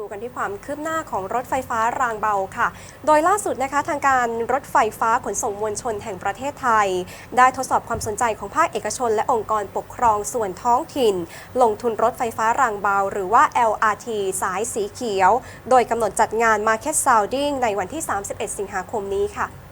ดูกันที่ความคืบหน้าของรถไฟฟ้ารางเบาค่ะ โดยล่าสุดนะคะทางการรถไฟฟ้าขนส่งมวลชนแห่งประเทศไทย ได้ทดสอบความสนใจของภาคเอกชน และองค์กรปกครองส่วนท้องถิ่น ลงทุนรถไฟฟ้ารางเบา หรือว่า LRT สายสีเขียว โดยกำหนดจัดงาน Market Sounding ในวันที่ 31 สิงหาคมนี้ค่ะ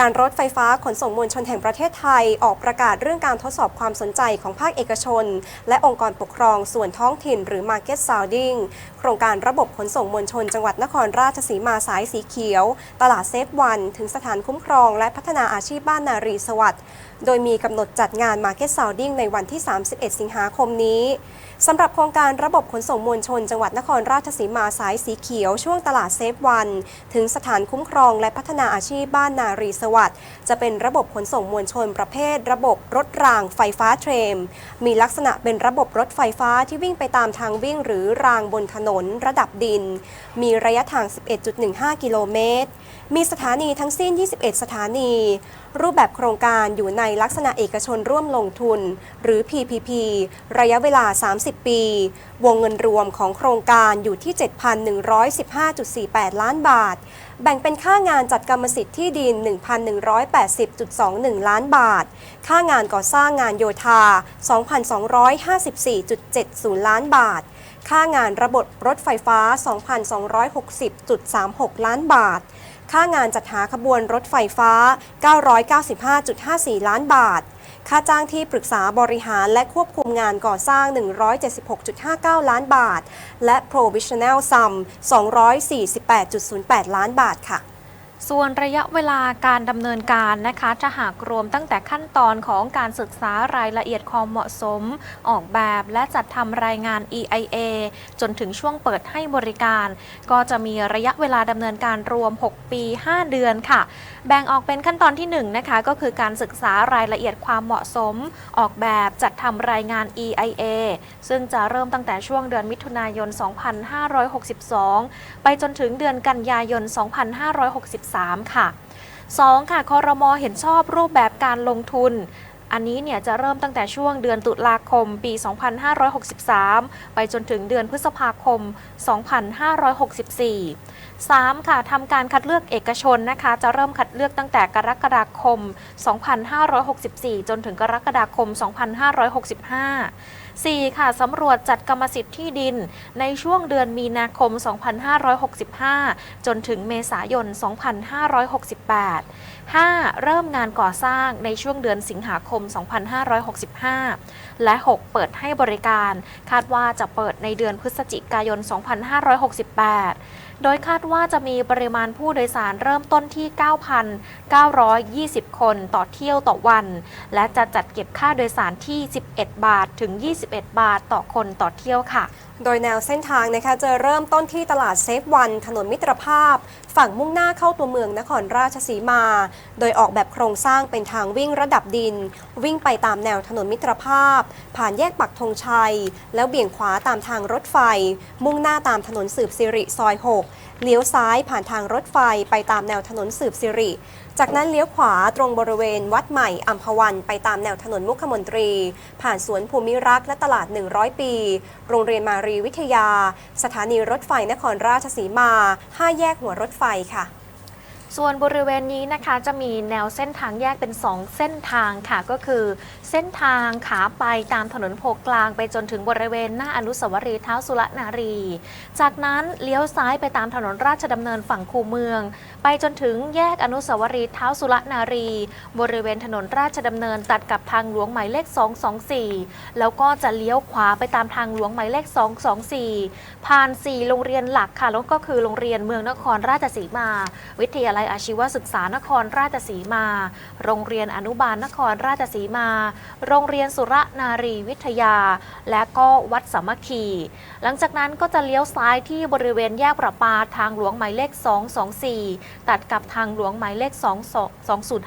การรถไฟฟ้าขนส่งมวลชนแห่งประเทศไทย ออกประกาศเรื่องการทดสอบความสนใจของภาคเอกชน และองค์กรปกครองส่วนท้องถิ่นหรือ Market Sounding โครงการระบบขนส่งมวลชน จังหวัดนครราชสีมาสายสีเขียว ตลาดเซฟวัน ถึงสถานคุ้มครอง และพัฒนาอาชีพบ้านนารีสวัสดิ์ โดยมีกำหนดจัดงาน Market Sounding ในวันที่ 31 สิงหาคมนี้สำหรับโครงการระบบขนส่งมวลชน จังหวัดนครราชสีมาสายสีเขียวช่วงตลาดเซฟวัน ถึงสถานคุ้มครองและพัฒนาอาชีพบ้านนารีสวัสดิ์จะเป็นระบบขนส่งมวลชนประเภท ระบบรถรางไฟฟ้าเทรม มีลักษณะเป็นระบบรถไฟฟ้าที่วิ่งไปตามทางวิ่งหรือรางบนถนนระดับดิน มีระยะทาง 11.15 กิโลเมตร มีสถานีทั้งสิ้น 21 สถานี รูปแบบโครงการอยู่ในลักษณะเอกชนร่วมลงทุน หรือ PPP ระยะเวลา 30 ปี วงเงินรวมของโครงการอยู่ที่ 7,115.48 ล้านบาท แบ่งเป็นค่างานจัดกรรมสิทธิ์ที่ดิน 1,180.21 ล้านบาท ค่างานก่อสร้างงานโยธา 2,254.70 ล้านบาท ค่างานระบบรถไฟฟ้า 2,260.36 ล้านบาท ค่างานจัดหาขบวนรถไฟฟ้า 995.54 ล้านบาท ค่าจ้างที่ปรึกษาบริหารและควบคุมงานก่อสร้าง 176.59 ล้านบาท และ provisional sum 248.08 ล้านบาทค่ะ ส่วนระยะเวลาการดำเนินการนะคะถ้าหากรวมตั้งแต่ขั้นตอนของการศึกษารายละเอียดความเหมาะสม ออกแบบและจัดทำรายงาน EIA จนถึงช่วงเปิดให้บริการ ก็จะมีระยะเวลาดำเนินการรวม 6 ปี 5 เดือนค่ะ แบ่งออกเป็นขั้นตอนที่1นะคะก็คือการศึกษารายละเอียดความเหมาะสม ออกแบบจัดทำรายงาน EIA ซึ่งจะเริ่มตั้งแต่ช่วงเดือนมิถุนายน 2562 ไปจนถึงเดือนกันยายน 2563ค่ะ 2. ค่ะคอรมอเห็นชอบรูปแบบการลงทุน อันนี้เนี่ยจะเริ่มตั้งแต่ช่วงเดือนตุลาคมปี 2563 ไปจนถึงเดือนพฤษภาคม 2564 3. ค่ะทำการคัดเลือกเอกชนนะคะ จะเริ่มคัดเลือกตั้งแต่กรกฎาคม 2564 จนถึงกรกฎาคม 2565 4. ค่ะสำรวจจัดกรรมสิทธิ์ที่ดิน ในช่วงเดือนมีนาคม 2565 จนถึงเมษายน 2568 5. เริ่มงานก่อสร้างในช่วงเดือนสิงหาคม 2565 และ 6. เปิดให้บริการ คาดว่าจะเปิดในเดือนพฤศจิกายน 2568 โดยคาดว่าจะมีปริมาณผู้โดยสารเริ่มต้นที่ 9,920 คนต่อเที่ยวต่อวัน และจะจัดเก็บค่าโดยสารที่ 11 บาทถึง 21 บาทต่อคนต่อเที่ยวค่ะโดยแนวเส้นทางนะคะจะเริ่มต้นที่ตลาดเซฟวัน ถนนมิตรภาพ ฝั่งมุ่งหน้าเข้าตัวเมืองนครราชสีมา โดยออกแบบโครงสร้างเป็นทางวิ่งระดับดิน วิ่งไปตามแนวถนนมิตรภาพ ผ่านแยกปักธงชัย แล้วเบี่ยงขวาตามทางรถไฟ มุ่งหน้าตามถนนสืบสิริซอย 6 เลี้ยวซ้ายผ่านทางรถไฟไปตามแนวถนนสืบสิริ จากนั้นเลี้ยวขวาตรงบริเวณวัดใหม่อัมพวัน ไปตามแนวถนนมุขมนตรี ผ่านสวนภูมิรักษ์และตลาด 100 ปี โรงเรียนมารีวิทยา สถานีรถไฟนครราชสีมา 5 แยกหัวรถไฟค่ะ ส่วนบริเวณนี้นะคะจะมีแนวเส้นทางแยกเป็น 2 เส้นทางค่ะ ก็คือเส้นทางขาไปตามถนนโพกลางไปจนถึงบริเวณหน้าอนุสาวรีย์เท้าสุรนารี จากนั้นเลี้ยวซ้ายไปตามถนนราชดำเนินฝั่งคูเมือง ไปจนถึงแยกอนุสาวรีย์เท้าสุรนารี บริเวณถนนราชดำเนินตัดกับทางหลวงหมายเลข 224 แล้วก็จะเลี้ยวขวาไปตามทางหลวงหมายเลข 224 ผ่าน 4 โรงเรียนหลักค่ะแล้วก็คือโรงเรียนเมืองนครราชสีมา วิทยาลัยอาชีวศึกษานครราชสีมา โรงเรียนอนุบาลนครราชสีมา โรงเรียนสุรนารีวิทยา และก็วัดสามัคคี หลังจากนั้นก็จะเลี้ยวซ้ายที่บริเวณแยกประปาทางหลวงหมายเลข 224 ตัดกับทางหลวงหมายเลข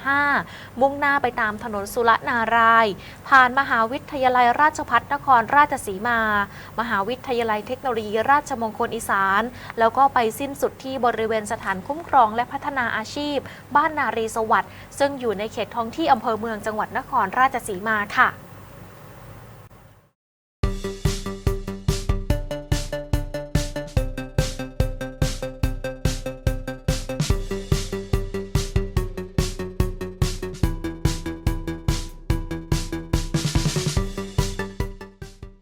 2205 มุ่งหน้าไปตามถนนสุรนาราย ผ่านมหาวิทยาลัยราชภัฏนครราชสีมา มหาวิทยาลัยเทคโนโลยีราชมงคลอีสาน แล้วก็ไปสิ้นสุดที่บริเวณสถานคุ้มครองและพัฒนานาอาชีพ บ้านนารีสวัสดิ์ซึ่งอยู่ในเขตท้องที่อำเภอเมืองจังหวัดนครราชสีมาค่ะ